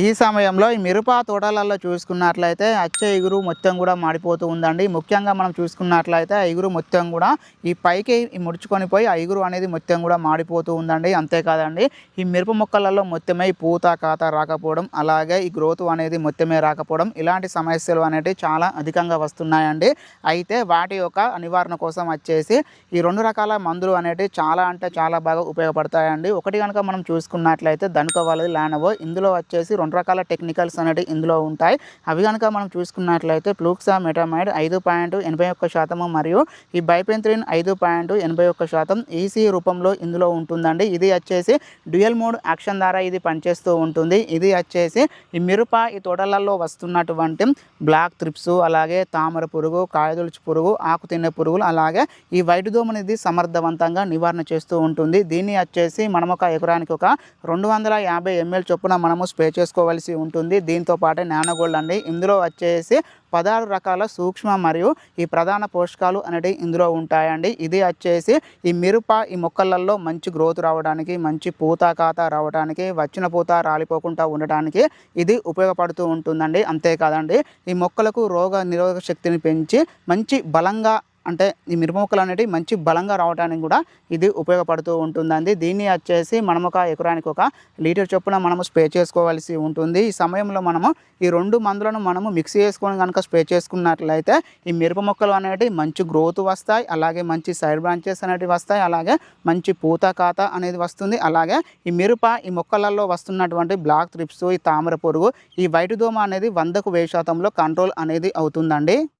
ఈ సమయంలో ఈ మిరప తోటలలో చూసుకున్నట్లయితే అచ్చే ఎగురు మొత్తం కూడా మాడిపోతూ ఉందండి. ముఖ్యంగా మనం చూసుకున్నట్లయితే ఆ ఎగురు మొత్తం కూడా ఈ పైకి ముడుచుకొని పోయి ఆ ఎగురు అనేది మొత్తం కూడా మాడిపోతూ ఉందండి. అంతేకాదండి ఈ మిరప మొక్కలలో మొత్తమే పూత కాత రాకపోవడం అలాగే ఈ గ్రోత్ అనేది మొత్తమే రాకపోవడం ఇలాంటి సమస్యలు అనేవి చాలా అధికంగా వస్తున్నాయండి. అయితే వాటి యొక్క నివారణ కోసం వచ్చేసి ఈ రెండు రకాల మందులు అనేటివి చాలా అంటే చాలా బాగా ఉపయోగపడతాయండి. ఒకటి కనుక మనం చూసుకున్నట్లయితే దనుక వాళ్ళది లానవో ఇందులో వచ్చేసి రెండు రకాల టెక్నికల్స్ అనేవి ఇందులో ఉంటాయి. అవి కనుక మనం చూసుకున్నట్లయితే ప్లూక్సా మెటామైడ్ ఐదు పాయింట్ ఎనభై ఒక్క శాతము మరియు ఈ బైపెంత్రిన్ ఐదు పాయింట్ ఎనభై ఒక్క శాతం ఈసీ రూపంలో ఇందులో ఉంటుందండి. ఇది వచ్చేసి డ్యూయల్ మోడ్ యాక్షన్ ద్వారా ఇది పనిచేస్తూ ఉంటుంది. ఇది వచ్చేసి ఈ మిరప ఈ తోటలలో వస్తున్నటువంటి బ్లాక్ త్రిప్స్ అలాగే తామర పురుగు కాయదొలుచు పురుగు ఆకు తినే పురుగులు అలాగే ఈ వైట్ దోమ అనేది సమర్థవంతంగా నివారణ చేస్తూ ఉంటుంది. దీన్ని వచ్చేసి మనం ఒక ఎకరానికి ఒక రెండు వందల యాభై ఎంఎల్ చొప్పున మనము స్ప్రే తీసుకోవాల్సి ఉంటుంది. దీంతో పాటు నానోగోల్డ్ అండి. ఇందులో వచ్చేసి పదహారు రకాల సూక్ష్మ మరియు ఈ ప్రధాన పోషకాలు అనేవి ఇందులో ఉంటాయండి. ఇది వచ్చేసి ఈ మిరప ఈ మొక్కలలో మంచి గ్రోత్ రావడానికి మంచి పూత కాత రావడానికి వచ్చిన పూత రాలిపోకుండా ఉండడానికి ఇది ఉపయోగపడుతూ ఉంటుందండి. అంతేకాదండి ఈ మొక్కలకు రోగ నిరోధక శక్తిని పెంచి మంచి బలంగా అంటే ఈ మిరప మొక్కలు అనేవి మంచి బలంగా రావడానికి కూడా ఇది ఉపయోగపడుతూ ఉంటుందండి. దీన్ని వచ్చేసి మనం ఒక ఎకరానికి ఒక లీటర్ చొప్పున మనము స్ప్రే చేసుకోవాల్సి ఉంటుంది. ఈ సమయంలో మనము ఈ రెండు మందులను మనము మిక్స్ చేసుకొని కనుక స్ప్రే చేసుకున్నట్లయితే ఈ మిరప మొక్కలు అనేవి మంచి గ్రోత్ వస్తాయి. అలాగే మంచి సైడ్ బ్రాంచెస్ అనేటివి వస్తాయి. అలాగే మంచి పూత కాత అనేది వస్తుంది. అలాగే ఈ మిరప ఈ మొక్కలలో వస్తున్నటువంటి బ్లాక్ త్రిప్స్ ఈ తామర పురుగు ఈ వైట్ దోమ అనేది వందకు వెయ్యి శాతంలో కంట్రోల్ అనేది అవుతుందండి.